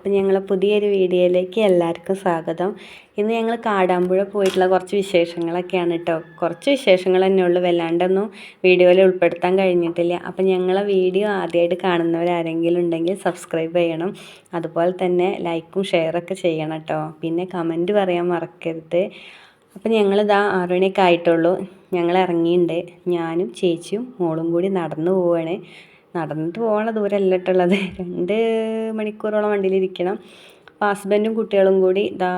അപ്പം ഞങ്ങൾ പുതിയൊരു വീഡിയോയിലേക്ക് എല്ലാവർക്കും സ്വാഗതം. ഇന്ന് ഞങ്ങൾ കാടാമ്പുഴ പോയിട്ടുള്ള കുറച്ച് വിശേഷങ്ങളൊക്കെയാണ് കേട്ടോ. കുറച്ച് വിശേഷങ്ങൾ തന്നെ ഉള്ളൂ. വല്ലാണ്ടൊന്നും വീഡിയോയിൽ ഉൾപ്പെടുത്താൻ കഴിഞ്ഞിട്ടില്ല. അപ്പോൾ ഞങ്ങളെ വീഡിയോ ആദ്യമായിട്ട് കാണുന്നവരാരെങ്കിലും ഉണ്ടെങ്കിൽ സബ്സ്ക്രൈബ് ചെയ്യണം. അതുപോലെ തന്നെ ലൈക്കും ഷെയറൊക്കെ ചെയ്യണം കേട്ടോ. പിന്നെ കമന്റ് പറയാൻ മറക്കരുത്. അപ്പം ഞങ്ങളിതാ ആറു മണിയൊക്കെ ആയിട്ടുള്ളൂ. ഞങ്ങൾ ഇറങ്ങിയിട്ടുണ്ട് ഞാനും ചേച്ചിയും മോളും കൂടി നടന്നു പോവുകയാണ് നടന്നിട്ട് പോകാനുള്ള ദൂരമല്ല കേട്ടുള്ളത് രണ്ട് മണിക്കൂറോളം വണ്ടിയിലിരിക്കണം. അപ്പോൾ ഹസ്ബൻഡും കുട്ടികളും കൂടി ഇതാ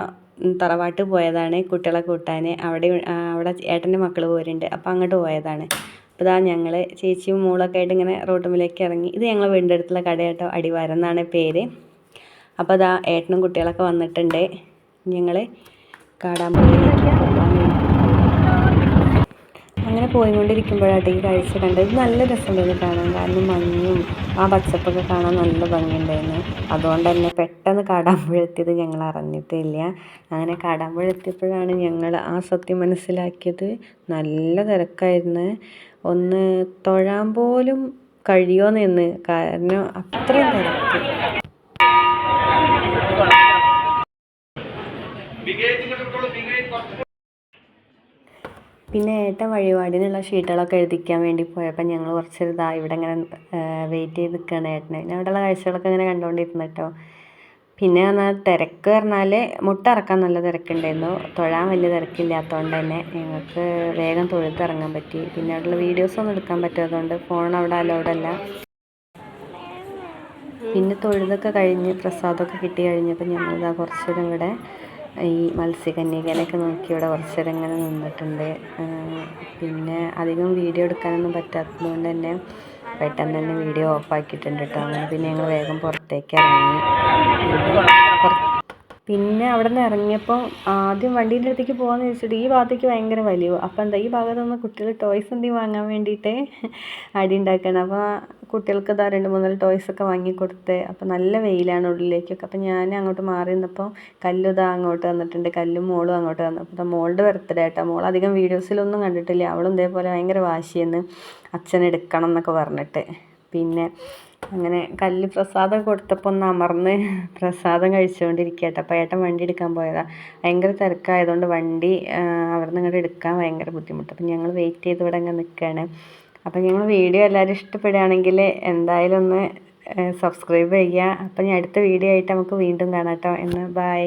തറവാട്ട് പോയതാണ്. കുട്ടികളെ കൂട്ടാൻ അവിടെ അവിടെ ഏട്ടന്റെ മക്കൾ പോരുന്നുണ്ട് അപ്പോൾ അങ്ങോട്ട് പോയതാണ്. അപ്പോൾ ഇതാ ഞങ്ങൾ ചേച്ചിയും മോളൊക്കെ ആയിട്ട് ഇങ്ങനെ റോട്ടുമ്പിലേക്ക് ഇറങ്ങി. ഇത് ഞങ്ങൾ വീടിന്റെ അടുത്തുള്ള കട അടിവാരം എന്നാണ് പേര്. അപ്പോൾ ഇതാ ഏട്ടനും കുട്ടികളൊക്കെ വന്നിട്ടുണ്ട്. ഞങ്ങൾ കാടാൻ വേണ്ടി അങ്ങനെ പോയിക്കൊണ്ടിരിക്കുമ്പോഴാണ് ഈ കാഴ്ച കണ്ടത്. ഇത് നല്ല രസമുണ്ടായിരുന്നു കാണാൻ. കാരണം മഞ്ഞും ആ പച്ചപ്പൊക്കെ കാണാൻ നല്ല ഭംഗിയുണ്ടായിരുന്നു. അതുകൊണ്ട് തന്നെ പെട്ടെന്ന് കാടാമ്പുഴെത്തിയത് ഞങ്ങൾ അറിഞ്ഞിട്ടില്ല. അങ്ങനെ കാടാമ്പുഴെത്തിയപ്പോഴാണ് ഞങ്ങൾ ആ സത്യം മനസ്സിലാക്കിയത്. നല്ല തിരക്കായിരുന്നു. ഒന്ന് തൊഴാൻ പോലും കഴിയുമോയെന്ന് കാരണം അത്രയും തിരക്ക്. പിന്നെ ഏട്ട വഴിപാടിനുള്ള ഷീട്ടുകളൊക്കെ എഴുതിക്കാൻ വേണ്ടി പോയപ്പോൾ ഞങ്ങൾ കുറച്ച് ഇതാ ഇവിടെ ഇങ്ങനെ വെയിറ്റ് ചെയ്ത് നിൽക്കുകയാണ് ഏട്ടനെ. പിന്നെ അവിടെയുള്ള കാഴ്ചകളൊക്കെ ഇങ്ങനെ കണ്ടുകൊണ്ടിരുന്നു കേട്ടോ. പിന്നെ പറഞ്ഞാൽ തിരക്ക് പറഞ്ഞാൽ മുട്ട ഇറക്കാൻ നല്ല തിരക്കുണ്ടായിരുന്നു. തൊഴാൻ വലിയ തിരക്കില്ലാത്തതുകൊണ്ട് തന്നെ ഞങ്ങൾക്ക് വേഗം തൊഴുത്തിറങ്ങാൻ പറ്റി. പിന്നെ അവിടെയുള്ള വീഡിയോസൊന്നും എടുക്കാൻ പറ്റാത്തതുകൊണ്ട് ഫോൺ അവിടെ അലോഡല്ല പിന്നെ തൊഴുതൊക്കെ കഴിഞ്ഞ് പ്രസാദമൊക്കെ കിട്ടി കഴിഞ്ഞപ്പോൾ ഞങ്ങളിതാ കുറച്ചുകൂടെ ഇവിടെ ഈ മത്സ്യകന്യകേനെയൊക്കെ നോക്കി ഇവിടെ കുറച്ച് നേരം ഇങ്ങനെ നിന്നിട്ടുണ്ട് പിന്നെ അധികം വീഡിയോ എടുക്കാനൊന്നും പറ്റാത്തത് കൊണ്ട് തന്നെ പെട്ടെന്ന് തന്നെ വീഡിയോ ഓഫാക്കിയിട്ടുണ്ട് കേട്ടോ. അങ്ങനെ പിന്നെ ഞങ്ങൾ വേഗം പുറത്തേക്ക് ഇറങ്ങി. പിന്നെ അവിടെ നിന്ന് ഇറങ്ങിയപ്പോൾ ആദ്യം വണ്ടീന്റെ അടുത്തേക്ക് പോകാമെന്ന് ചോദിച്ചിട്ട് ഈ ഭാഗത്തേക്ക് ഭയങ്കര വലിയ അപ്പോൾ എന്താ ഈ ഭാഗത്തുനിന്ന് കുട്ടികൾ ടോയ്സ് എന്തെങ്കിലും വാങ്ങാൻ വേണ്ടിയിട്ട് അടി ഉണ്ടാക്കണം. അപ്പോൾ കുട്ടികൾക്ക് ഇതാ രണ്ട് മൂന്നാൽ ടോയ്സൊക്കെ വാങ്ങിക്കൊടുത്ത്. അപ്പോൾ നല്ല വെയിലാണ് ഉള്ളിലേക്കൊക്കെ. അപ്പോൾ ഞാൻ അങ്ങോട്ട് മാറി നിന്നപ്പോൾ കല്ലുതാ അങ്ങോട്ട് വന്നിട്ടുണ്ട്. കല്ലും മോളും അങ്ങോട്ട് വന്നു. അപ്പോൾ മോളുടെ ബർത്ത്ഡേ ആട്ടോ മോൾ അധികം വീഡിയോസിലൊന്നും കണ്ടിട്ടില്ല. അവളും ഇതേപോലെ ഭയങ്കര വാശിയെന്ന് അച്ഛൻ എടുക്കണം എന്നൊക്കെ പറഞ്ഞിട്ട്. പിന്നെ അങ്ങനെ കല്ല് പ്രസാദം കൊടുത്തപ്പോൾ ഒന്ന് അമർന്ന് പ്രസാദം കഴിച്ചുകൊണ്ടിരിക്കട്ടെ അപ്പോൾ ഏട്ടൻ വണ്ടി എടുക്കാൻ പോയതാണ് ഭയങ്കര തിരക്കായതുകൊണ്ട് വണ്ടി അവിടെ നിന്ന് ഇങ്ങോട്ട് എടുക്കാൻ ഭയങ്കര ബുദ്ധിമുട്ട്. അപ്പം ഞങ്ങൾ വെയിറ്റ് ചെയ്ത് ഇവിടെ അങ്ങ് നിൽക്കുകയാണ് അപ്പം ഞങ്ങൾ വീഡിയോ എല്ലാവരും ഇഷ്ടപ്പെടുകയാണെങ്കിൽ എന്തായാലും ഒന്ന് സബ്സ്ക്രൈബ് ചെയ്യുക. അപ്പം ഞാൻ അടുത്ത വീഡിയോ ആയിട്ട് നമുക്ക് വീണ്ടും കാണാം കേട്ടോ. എന്നാൽ ബൈ